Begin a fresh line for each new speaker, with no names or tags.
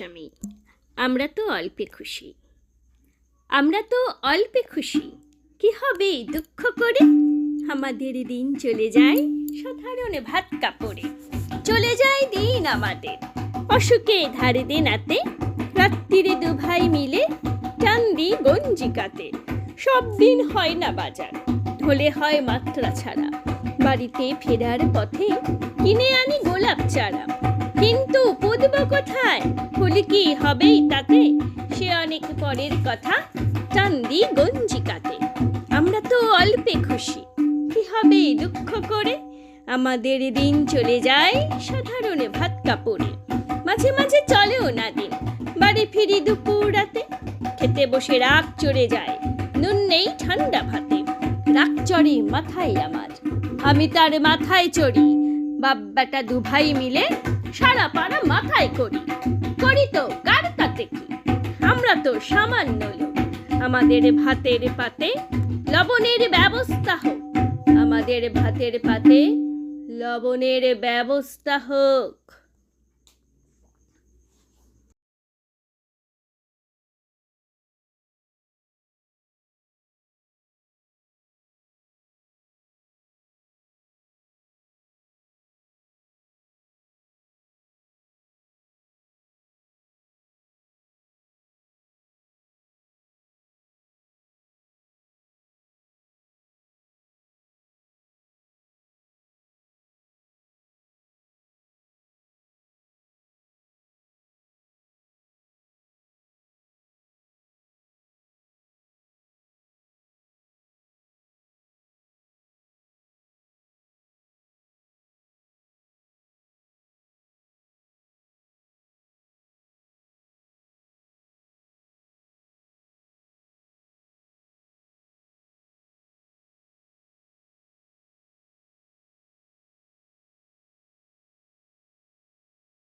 গোস্বামী আমরা তো অল্পে খুশি। আমরা তো অল্পে খুশি, কি হবে দুঃখ করে? আমাদের দিন চলে যায় সাধারণ ভাত কাপড়ে। চলে যায় দিন আমাদের, অসুখে ধারে দেনাতে। রাত্রিরে দু ভাই মিলে চান্দি গঞ্জিকাতে। সব দিন হয় না বাজার ধলে হয় মাত্রা ছাড়া। বাড়িতে ফেরার পথে কিনে আনি গোলাপ চারা। কিন্তু পুদব ফুল কি হবেই তাতে? সে অনেক পরের কথা, চান্দি গঞ্জিকাতে। আমরা তো অল্পে খুশি। কি হবে দুঃখ করে? আমাদের দিন চলে যায় সাধারণ ভাত কাপড়ে। মাঝে মাঝে চলেও না দিন। বাড়ি ফিরি দুপুর রাতে। খেতে বসে রাগ চড়ে যায়। নুন নেই ঠান্ডা ভাতে। রাগ চড়ে মাথায় আমার। আমি তার মাথায় চড়ি। বাব্বাটা দুভাই মিলে সারা পাড়া মাথায় করি। করি তো কার তাতে কি আমরা তো সামান্য লোক। আমাদের ভাতের পাতে লবণের ব্যবস্থা হোক। আমাদের ভাতের পাতে লবণের ব্যবস্থা হোক।